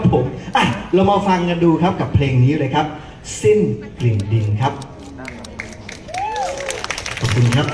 ครับผมอะเรามาฟังกันดูครับกับเพลงนี้เลยครับ สิ้นกลิ่นดินครับ ขอบคุณครับ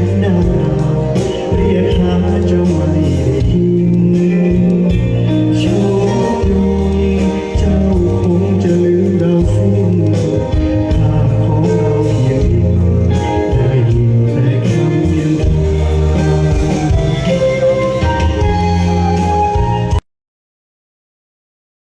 been known.